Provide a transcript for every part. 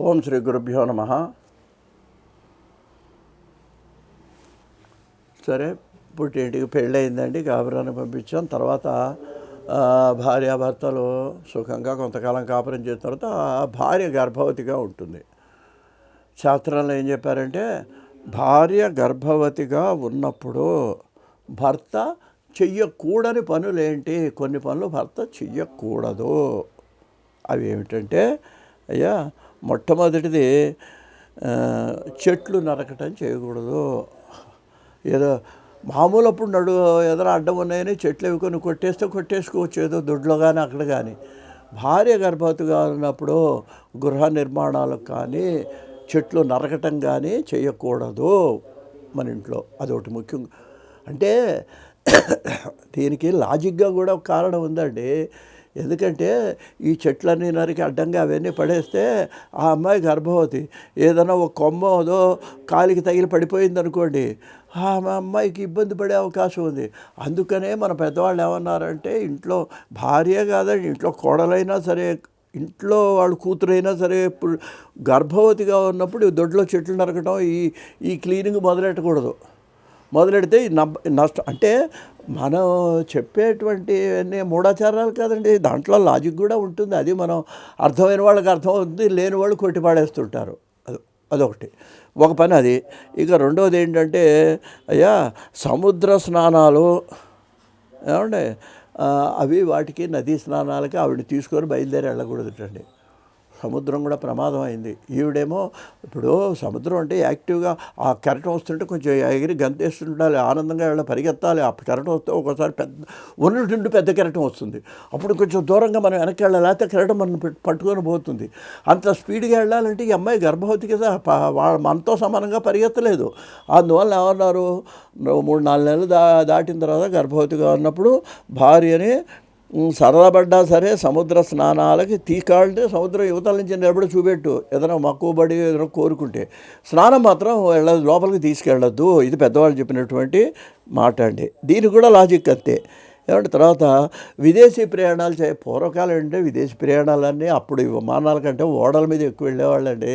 ఓం శ్రీ గురుభ్యో నమ. సరే పుట్టింటికి పెళ్ళయిందండి కాపురాన్ని పంపించాం. తర్వాత భార్యాభర్తలు సుఖంగా కొంతకాలం కాపురం చేసిన తర్వాత ఆ భార్య గర్భవతిగా ఉంటుంది. శాస్త్రంలో ఏం చెప్పారంటే భార్య గర్భవతిగా ఉన్నప్పుడు భర్త చెయ్యకూడని పనులేంటి? కొన్ని పనులు భర్త చెయ్యకూడదు. అవి ఏమిటంటే అయ్యా మొట్టమొదటిది చెట్లు నరకటం చేయకూడదు. ఏదో మామూలు అప్పుడు నడు ఎదురు అడ్డం ఉన్నాయని చెట్లు అవి కొన్ని కొట్టేస్తే కొట్టేసుకోవచ్చు ఏదో దొడ్లో కానీ అక్కడ కానీ భార్య గర్భవతిగా ఉన్నప్పుడు గృహ నిర్మాణాలకు కానీ చెట్లు నరకటం కానీ చేయకూడదు మన ఇంట్లో. అదొకటి ముఖ్యం. అంటే దీనికి లాజిక్గా కూడా ఒక కారణం ఉందండి. ఎందుకంటే ఈ చెట్లన్నీ నరికి అడ్డంగా అవన్నీ పడేస్తే ఆ అమ్మాయి గర్భవతి. ఏదైనా ఒక కొమ్మదో కాలికి తగిలి పడిపోయింది అనుకోండి ఆ అమ్మాయికి ఇబ్బంది పడే అవకాశం ఉంది. అందుకనే మన పెద్దవాళ్ళు ఏమన్నారంటే ఇంట్లో భార్య కాదండి ఇంట్లో కోడలైనా సరే ఇంట్లో వాళ్ళు కూతురైనా సరే ఇప్పుడు గర్భవతిగా ఉన్నప్పుడు దొడ్లో చెట్లు నరకడం ఈ ఈ క్లీనింగ్ మొదలెట్టకూడదు. మొదలెడితే నష్టం అంటే మనం చెప్పేటువంటి మూఢాచారాలు కాదండి. దాంట్లో లాజిక్ కూడా ఉంటుంది. అది మనం అర్థమైన వాళ్ళకి అర్థం అవుతుంది లేని వాళ్ళు కొట్టిపాడేస్తుంటారు. అది అదొకటి. ఒక పని అది. ఇక రెండవది ఏంటంటే అయ్యా సముద్ర స్నానాలు ఏమండి? అవి వాటికి నదీ స్నానాలకి ఆవిడ తీసుకొని బయలుదేరి వెళ్ళకూడదు అండి సముద్రం కూడా ప్రమాదం అయింది. ఈవిడేమో ఇప్పుడు సముద్రం అంటే యాక్టివ్గా ఆ కెరటం వస్తుంటే కొంచెం ఎగిరి గంతేస్తుండాలి ఆనందంగా వెళ్ళి పరిగెత్తాలి. ఆ కెరటం వస్తే ఒకసారి పెద్ద ఉన్నట్టుండి పెద్ద కెరటం వస్తుంది. అప్పుడు కొంచెం దూరంగా మనం వెనక్కి వెళ్ళాలి లేకపోతే కెరటం మనం పట్టుకొని పోతుంది. అంత స్పీడ్గా వెళ్ళాలంటే ఈ అమ్మాయి గర్భవతి కదా వాళ్ళ మనతో సమానంగా పరిగెత్తలేదు. అందువల్ల ఏమన్నారు మూడు నాలుగు నెలలు దా దాటిన తర్వాత గర్భవతిగా ఉన్నప్పుడు భార్యని సరదాపడ్డా సరే సముద్ర స్నానాలకి తీకాలంటే సముద్రం యువతల నుంచి నిలబడి చూపెట్టు. ఏదైనా మక్కువబడి ఏదైనా కోరుకుంటే స్నానం మాత్రం వెళ్ళ లోపలికి తీసుకెళ్ళొద్దు. ఇది పెద్దవాళ్ళు చెప్పినటువంటి మాట అండి దీనికి కూడా లాజిక్ అంతే. ఏమంటే తర్వాత విదేశీ ప్రయాణాలు చే పూర్వకాలం అంటే విదేశీ ప్రయాణాలన్నీ అప్పుడు విమానాల కంటే ఓడల మీద ఎక్కువ వెళ్ళేవాళ్ళండి.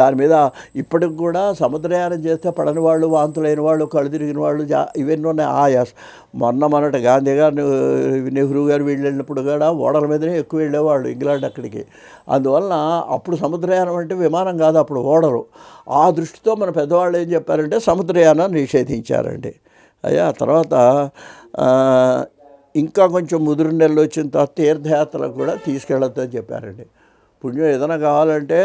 దాని మీద ఇప్పటికి కూడా సముద్రయానం చేస్తే పడని వాళ్ళు వాంతులైన వాళ్ళు కళ్ళు తిరిగిన వాళ్ళు జా ఇవన్నీ ఉన్నాయి. ఆయాస్ మొన్న మొన్నటి గాంధీ గారు నెహ్రూ గారు వీళ్ళు వెళ్ళినప్పుడు కూడా ఓడల మీదనే ఎక్కువ వెళ్ళేవాళ్ళు ఇంగ్లాండ్ అక్కడికి. అందువలన అప్పుడు సముద్రయానం అంటే విమానం కాదు అప్పుడు ఓడరు ఆ దృష్టితో మన పెద్దవాళ్ళు ఏం చెప్పారంటే సముద్రయానం నిషేధించారండి. అయ్యా తర్వాత ఇంకా కొంచెం ముదురు నెలలు వచ్చిన తర్వాత తీర్థయాత్రలకు కూడా తీసుకెళ్ళొద్దని చెప్పారండి. పుణ్యం ఏదైనా కావాలంటే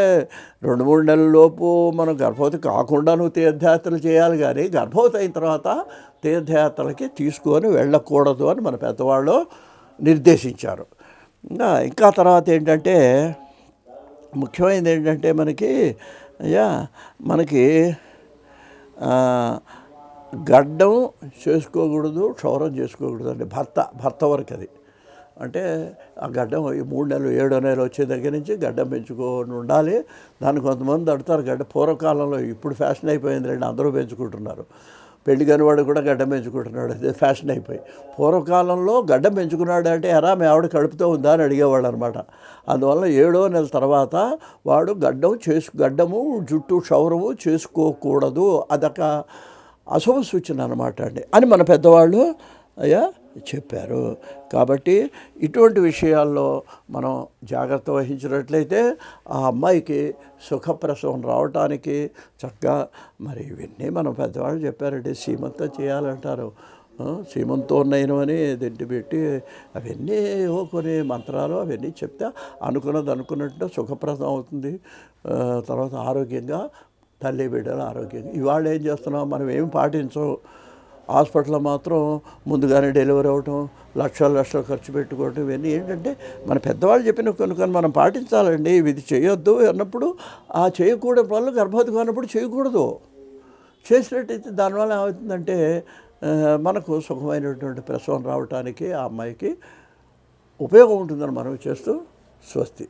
రెండు మూడు నెలల లోపు మనం గర్భవతి కాకుండా నువ్వు తీర్థయాత్రలు చేయాలి కానీ గర్భవతి అయిన తర్వాత తీర్థయాత్రలకి తీసుకొని వెళ్ళకూడదు అని మన పెద్దవాళ్ళు నిర్దేశించారు. ఇంకా ఇంకా తర్వాత ఏంటంటే ముఖ్యమైనది ఏంటంటే మనకి అయ్యా మనకి గడ్డం చేసుకోకూడదు క్షౌరం చేసుకోకూడదు అండి. భర్త భర్త వరకు అది. అంటే ఆ గడ్డం ఈ మూడు నెలలు ఏడో నెలలు వచ్చే దగ్గర నుంచి గడ్డం పెంచుకొని ఉండాలి. దాన్ని కొంతమంది అడుతారు గడ్డ పూర్వకాలంలో ఇప్పుడు ఫ్యాషన్ అయిపోయింది రండి అందరూ పెంచుకుంటున్నారు. పెళ్ళి కానివాడు కూడా గడ్డం పెంచుకుంటున్నాడు. అదే ఫ్యాషన్ అయిపోయి. పూర్వకాలంలో గడ్డం పెంచుకున్నాడు అంటే ఎరా మీ ఆవిడ కడుపుతో ఉందా? అని అడిగేవాడు అనమాట అందువల్ల ఏడో నెల తర్వాత వాడు గడ్డం చేసు గడ్డము జుట్టు క్షౌరము చేసుకోకూడదు. అదొక అశుభ సూచన అనమాట అండి. అని మన పెద్దవాళ్ళు అయ్యా చెప్పారు. కాబట్టి ఇటువంటి విషయాల్లో మనం జాగ్రత్త వహించినట్లయితే ఆ అమ్మాయికి సుఖప్రసవం రావటానికి చక్కగా మరి ఇవన్నీ మనం పెద్దవాళ్ళు చెప్పారండి. సీమంతం చేయాలంటారు. సీమంతో సీమంతోన్నయనం అని దింటి పెట్టి అవన్నీ కొన్ని మంత్రాలు అవన్నీ చెప్తే అనుకున్నది అనుకున్నట్టు సుఖప్రదం అవుతుంది తర్వాత ఆరోగ్యంగా తల్లి బిడ్డలు ఆరోగ్యంగా. ఇవాళ ఏం చేస్తున్నాం? మనం ఏం పాటించం? హాస్పిటల్లో మాత్రం ముందుగానే డెలివరీ అవ్వటం లక్షలు లక్షలు ఖర్చు పెట్టుకోవటం ఇవన్నీ ఏంటంటే మన పెద్దవాళ్ళు చెప్పిన కొన్ని కొన్ని మనం పాటించాలండి. ఇది చేయొద్దు అన్నప్పుడు ఆ చేయకూడని పనులు గర్భవతిగా ఉన్నప్పుడు చేయకూడదు. చేసినట్టయితే దానివల్ల ఏమవుతుందంటే మనకు సుఖమైనటువంటి ప్రసవం రావటానికి ఆ అమ్మాయికి ఉపయోగం ఉంటుందని మనం చేస్తూ స్వస్తి.